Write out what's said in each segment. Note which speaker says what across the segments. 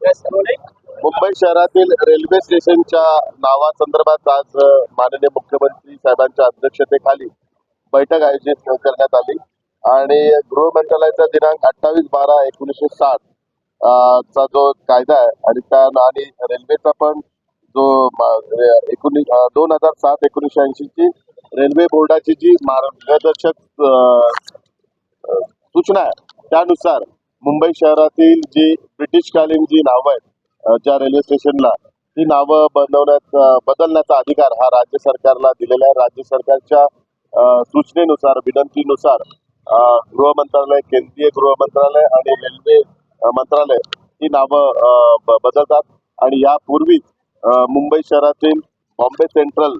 Speaker 1: मुंबई शहरातील रेल्वे स्टेशनच्या नावासंदर्भात आज माननीय मुख्यमंत्री साहेबांच्या अध्यक्षतेखाली बैठक आयोजित करण्यात आली. आणि गृह मंत्रालयाचा दिनांक अठ्ठावीस बारा एकोणीसशे साठ चा जो कायदा आहे आणि त्या आणि रेल्वेचा पण जो एकोणीस दोन हजार सात एकोणीसशे ऐंशी ची रेल्वे बोर्डाची जी मार्गदर्शक सूचना आहे त्यानुसार मुंबई शहरातील जी ब्रिटिशकालीन जी नावं आहेत ज्या रेल्वे स्टेशनला ती नावं बनवण्यात बदलण्याचा अधिकार हा राज्य सरकारला दिलेला आहे. राज्य सरकारच्या सूचनेनुसार विनंतीनुसार गृह मंत्रालय केंद्रीय गृह मंत्रालय आणि रेल्वे मंत्रालय ही नावं ब- बदलतात. आणि यापूर्वीच मुंबई शहरातील बॉम्बे सेंट्रल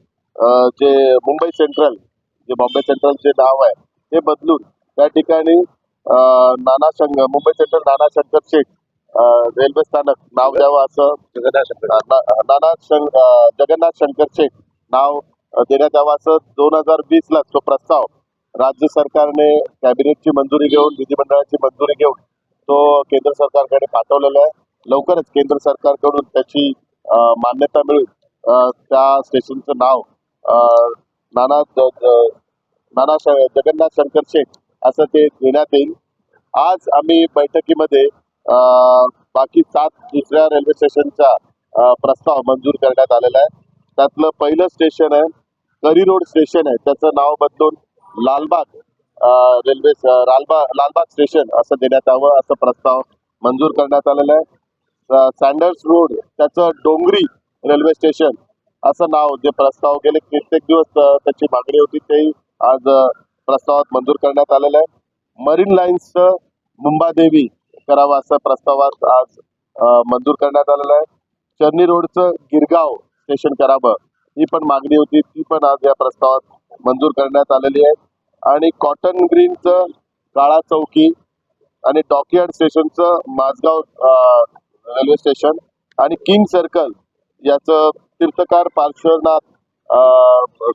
Speaker 1: जे मुंबई सेंट्रल जे बॉम्बे सेंट्रल जे नाव आहे ते बदलून त्या ठिकाणी नाना शंक मुंबई सेंट्रल नाना शंकर शेठ अ, रेल्वे स्थानक नाव द्यावं असं. नाना जगन्नाथ शंकर शेठ नाव देण्यात यावं असं. दोन हजार वीस ला तो प्रस्ताव राज्य सरकारने कॅबिनेटची मंजुरी घेऊन विधिमंडळाची मंजुरी घेऊन तो केंद्र सरकारकडे पाठवलेला आहे. लवकरच केंद्र सरकारकडून त्याची मान्यता मिळून त्या स्टेशनचं नाव नाना नाना जगन्नाथ शंकर शेठ असं ते देण्यात येईल. आज आम्ही बैठकीमध्ये बाकी सात दुसऱ्या रेल्वे स्टेशनचा प्रस्ताव मंजूर करण्यात आलेला आहे. त्यातलं पहिलं स्टेशन आहे करी रोड स्टेशन आहे. त्याचं नाव बदलून लालबाग रेल्वे लालबाग लालबाग स्टेशन असं देण्यात यावं असं प्रस्ताव मंजूर करण्यात आलेला आहे. सँडर्स रोड त्याचं डोंगरी रेल्वे स्टेशन असं नाव जे प्रस्ताव गेले कित्येक दिवस त्याची मागणी होती तेही आज प्रस्तावात मंजूर करण्यात आलेलं आहे. मरीन लाईन्सचं मुंबादेवी करावं असं प्रस्तावात आज मंजूर करण्यात आलेलं आहे. चर्नी रोडचं गिरगाव स्टेशन करावं ही पण मागणी होती. ती पण आज या प्रस्तावात मंजूर करण्यात आलेली आहे. आणि कॉटन ग्रीनचं काळा चौकी आणि डॉकयार्ड स्टेशनचं माझगाव रेल्वे स्टेशन आणि किंग सर्कल याचं Tirthankar Parshwanath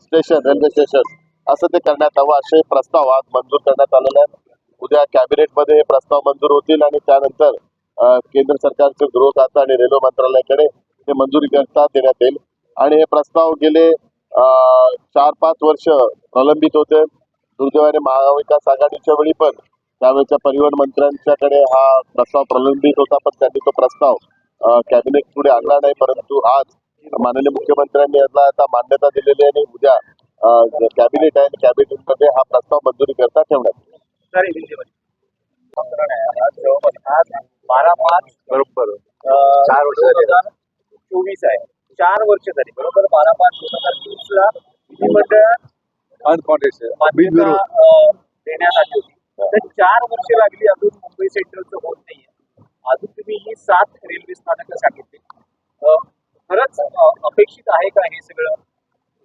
Speaker 1: station railway station असं ते करण्यात यावं असे प्रस्ताव आज मंजूर करण्यात आलेले आहेत. उद्या कॅबिनेटमध्ये हे प्रस्ताव मंजूर होतील आणि त्यानंतर केंद्र सरकारचे गृह खातं आणि रेल्वे मंत्रालयाकडे ते मंजुरी करता देण्यात येईल. आणि हे प्रस्ताव गेले चार पाच वर्ष प्रलंबित होते. दुर्दैवाने महाविकास आघाडीच्या वेळी पण त्यावेळेच्या परिवहन मंत्र्यांच्याकडे हा प्रस्ताव प्रलंबित होता पण त्यांनी तो प्रस्ताव कॅबिनेट पुढे आणला नाही. परंतु आज माननीय मुख्यमंत्र्यांनी याला आता मान्यता दिलेली आहे आणि उद्या कॅबिनेट आहे कॅबिनेटमध्ये हा प्रस्ताव मंजुरी करता ठेवण्यात
Speaker 2: बारा पाच
Speaker 1: बरोबर.
Speaker 2: चार वर्ष झाले. चोवीस आहे. चार वर्ष झाली. बरोबर बारा पाच दोन हजार चोवीस ला विधिमंडळ देण्यात आली होती. तर चार वर्ष लागली अजून मुंबई सेंट्रलचं होत नाहीये. अजून तुम्ही ही सात रेल्वे स्थानकं सांगितली. खरंच अपेक्षित आहे का हे सगळं?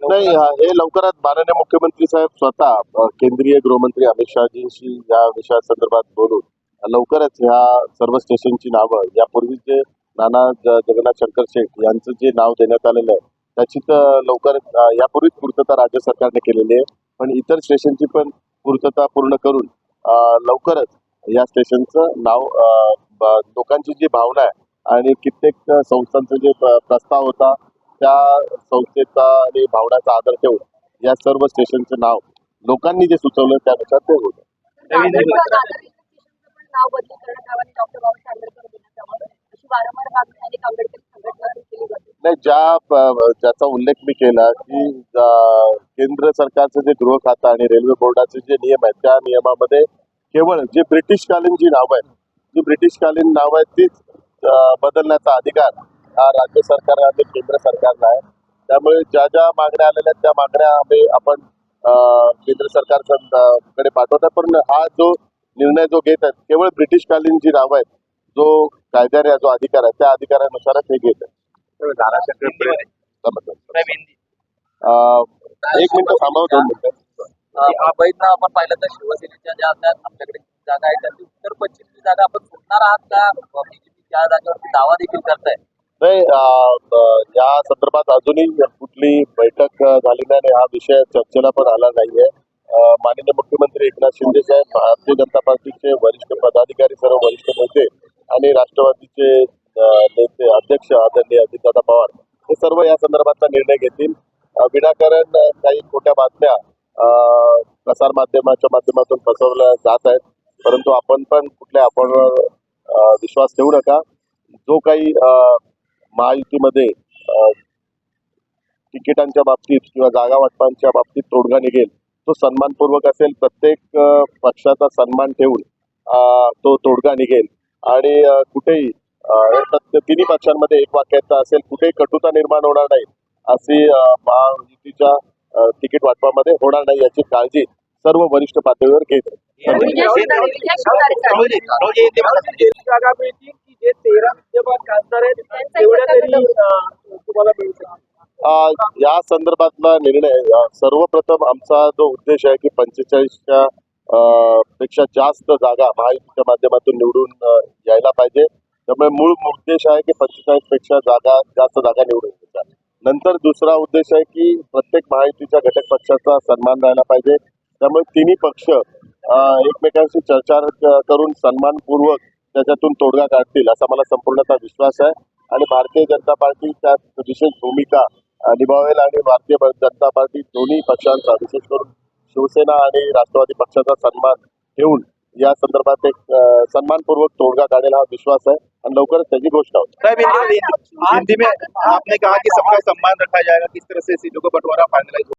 Speaker 1: नाही हा- हे लवकरात माननीय मुख्यमंत्री साहेब स्वतः केंद्रीय गृहमंत्री अमित शहाजींशी या विषयासंदर्भात बोलून लवकरच ह्या सर्व स्टेशनची नावं यापूर्वी जे नाना जगन्नाथ शंकर शेठ यांचं जे नाव देण्यात आलेलं आहे त्याची तर लवकरच अ, यापूर्वीच पूर्तता राज्य सरकारने केलेली आहे. पण इतर स्टेशनची पण पूर्तता पूर्ण करून लवकरच या स्टेशनचं नाव लोकांची जी भावना आहे आणि कित्येक संस्थांचा जे प्र- प्रस्ताव होता त्या संस्थेचा आणि भावनाचा आदर ठेवून या सर्व स्टेशनचं नाव लोकांनी जे सुचवलं त्यानुसार ते होतं. नाही ज्या ज्याचा उल्लेख मी केला की केंद्र सरकारचं जे गृह खातं आणि रेल्वे बोर्डाचे जे नियम आहेत त्या नियमामध्ये केवळ जे ब्रिटिशकालीन जी नावं आहेत जी ब्रिटिशकालीन नावं आहेत तीच बदलण्याचा अधिकार हा राज्य सरकार आणि केंद्र सरकारला आहे. त्यामुळे ज्या ज्या मागण्या आलेल्या आहेत त्या मागण्या आम्ही आपण केंद्र सरकारच्या कडे पाठवतात पण हा जो निर्णय जो घेत आहेत केवळ ब्रिटिशकालीन जी नावं आहेत जो कायद्याने जो अधिकार आहे त्या अधिकारानुसारच हे घेत आहेत. अं, एक मिनिट थांबव दोन मिनिटं.
Speaker 3: आपण पाहिलं तर शिवसेनेच्या ज्या आता आपल्याकडे जागा आहे त्याची उत्तर पश्चिमची जागा आपण सोडणार आहात का? बीजेपी त्या जागेवरती दावा देखील करताय
Speaker 1: नाही या संदर्भात अजूनही कुठली बैठक झाली नाही हा विषय चर्चेला पण आला नाहीये. माननीय मुख्यमंत्री एकनाथ शिंदे साहेब भारतीय जनता पार्टीचे वरिष्ठ पदाधिकारी सर्व वरिष्ठ नेते आणि राष्ट्रवादीचे नेते अध्यक्ष आदरणीय अजितदादा पवार हे सर्व या संदर्भातला निर्णय घेतील. विनाकारण काही खोट्या बातम्या प्रसार माध्यमाच्या माध्यमातून पसरवल्या जात आहेत. परंतु आपण पण कुठल्या आपण विश्वास ठेवू नका. जो काही महायुतीमध्ये तिकिटांच्या बाबतीत किंवा जागा वाटपांच्या बाबतीत तोडगा निघेल तो सन्मानपूर्वक असेल प्रत्येक पक्षाचा सन्मान ठेवून तो तोडगा निघेल. आणि कुठेही तिन्ही पक्षांमध्ये एक वाक्यता असेल कुठेही कटुता निर्माण होणार नाही अशी महायुतीच्या तिकीट वाटपामध्ये होणार नाही याची काळजी सर्व वरिष्ठ पातळीवर घेत आहेत
Speaker 4: विजय शिवतारे विजय शिवतारे
Speaker 2: जागा मिळतील की जे तेरा विद्यमान खासदार आहेत
Speaker 1: या संदर्भातला निर्णय सर्वप्रथम आमचा जो उद्देश आहे की पंचेचाळीसच्या पेक्षा जास्त जागा महायुतीच्या माध्यमातून निवडून यायला पाहिजे. त्यामुळे मूळ उद्देश आहे की पंचेचाळीसपेक्षा जागा जास्त जागा निवडून यायच्या नंतर दुसरा उद्देश आहे की प्रत्येक महायुतीच्या घटक पक्षाचा सन्मान राहायला पाहिजे. त्यामुळे तिन्ही पक्ष एकमेकांशी चर्चा करून सन्मानपूर्वक त्याच्यातून तोडगा काढतील असा मला संपूर्णतः विश्वास आहे. आणि भारतीय जनता पार्टी त्यात विशेष भूमिका निभावेल आणि भारतीय जनता पार्टी दोन्ही पक्षांचा विशेष करून शिवसेना आणि राष्ट्रवादी पक्षाचा सन्मान ठेवून या संदर्भात एक सन्मानपूर्वक तोडगा काढेल हा विश्वास आहे. आणि लवकरच त्याची घोषणा
Speaker 5: हिंदी में आपने कहा कि सबका सम्मान रखा जाएगा किस तरह से सीटों का बंटवारा फाइनलाइज